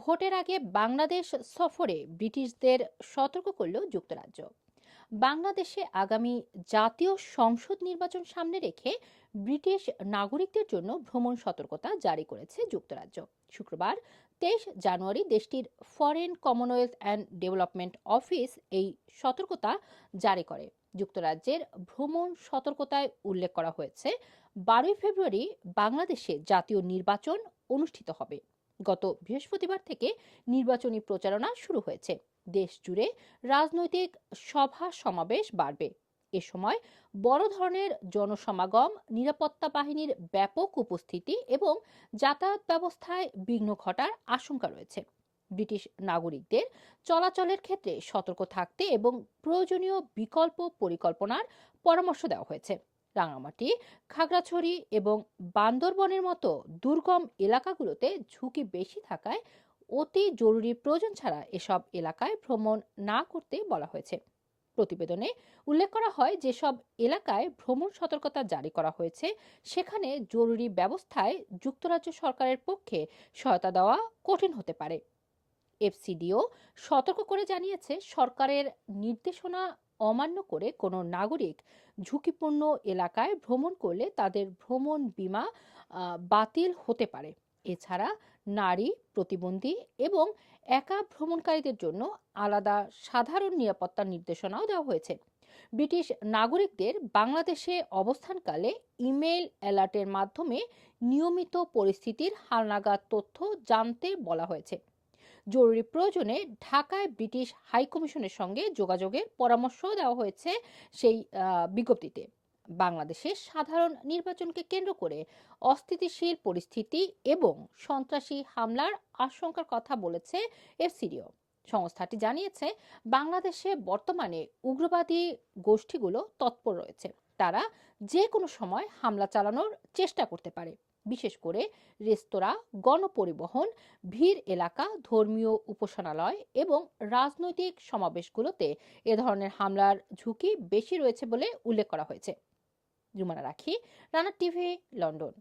ভোটের আগে বাংলাদেশ সফরে ব্রিটিশদের সতর্ক করল যুক্তরাজ্য। বাংলাদেশে আগামী জাতীয় সংসদ নির্বাচন সামনে রেখে ব্রিটিশ নাগরিকদের জন্য ভ্রমণ সতর্কতা জারি করেছে যুক্তরাজ্য। শুক্রবার তেইশ জানুয়ারি দেশটির foreign commonwealth and development office এই সতর্কতা জারি করে। যুক্তরাজ্যের ভ্রমণ সতর্কতায় উল্লেখ করা হয়েছে, বারোই ফেব্রুয়ারি বাংলাদেশে জাতীয় নির্বাচন অনুষ্ঠিত হবে। গত বৃহস্পতিবার থেকে নির্বাচনী প্রচারণা শুরু হয়েছে। দেশ জুড়ে রাজনৈতিক সভা সমাবেশ বাড়বে। এ সময় বড় ধরনের জনসমাগম, নিরাপত্তা বাহিনীর ব্যাপক উপস্থিতি এবং যাতায়াত ব্যবস্থায় বিঘ্ন ঘটার আশঙ্কা রয়েছে। ব্রিটিশ নাগরিকদের চলাচলের ক্ষেত্রে সতর্ক থাকতে এবং প্রয়োজনীয় বিকল্প পরিকল্পনার পরামর্শ দেওয়া হয়েছে। রাঙামাটি, খাগড়াছড়ি এবং বান্দরবনের মতো দুর্গম এলাকাগুলোতে ঝুঁকি বেশি থাকায় অতি জরুরি প্রয়োজন ছাড়া এসব এলাকায় ভ্রমণ না করতে বলা হয়েছে। প্রতিবেদনে উল্লেখ করা হয়, যেসব এলাকায় ভ্রমণ সতর্কতা জারি করা হয়েছে, সেখানে জরুরি ব্যবস্থায় যুক্তরাজ্য সরকারের পক্ষে সহায়তা দেওয়া কঠিন হতে পারে। এফসিডিও সতর্ক করে জানিয়েছে, সরকারের নির্দেশনা অমান্য করে কোনো নাগরিক ঝুঁকিপূর্ণ এলাকায় ভ্রমণ করলে তাদের ভ্রমণ বিমা বাতিল হতে পারে। এছাড়া নারী প্রতিবন্ধী এবং একা ভ্রমণকারীদের জন্য আলাদা সাধারণ নিরাপত্তা নির্দেশনাও দেওয়া হয়েছে। ব্রিটিশ নাগরিকদের বাংলাদেশে অবস্থানকালে ইমেল অ্যালার্টের মাধ্যমে নিয়মিত পরিস্থিতির হালনাগাদ তথ্য জানতে বলা হয়েছে। জরুরি প্রয়োজনে ঢাকায় ব্রিটিশ হাইকমিশনের সঙ্গে যোগাযোগের পরামর্শ দেওয়া হয়েছে সেই বিজ্ঞপ্তিতে। বাংলাদেশে সাধারণ নির্বাচনকে কেন্দ্র করে অস্থিতিশীল পরিস্থিতি এবং সন্ত্রাসী হামলার আশঙ্কার কথা বলেছে এফসিডিও সংস্থাটি জানিয়েছে, বাংলাদেশে বর্তমানে উগ্রবাদী গোষ্ঠীগুলো তৎপর রয়েছে। তারা যে কোনো সময় হামলা চালানোর চেষ্টা করতে পারে। বিশেষ করে রেস্তোরাঁ, গণপরিবহন, ভিড় এলাকা, ধর্মীয় উপাসনালয় এবং রাজনৈতিক সমাবেশগুলোতে এ ধরনের হামলার ঝুঁকি বেশি রয়েছে বলে উল্লেখ করা হয়েছে। জুমানা রাখি, রানা টিভি, লন্ডন।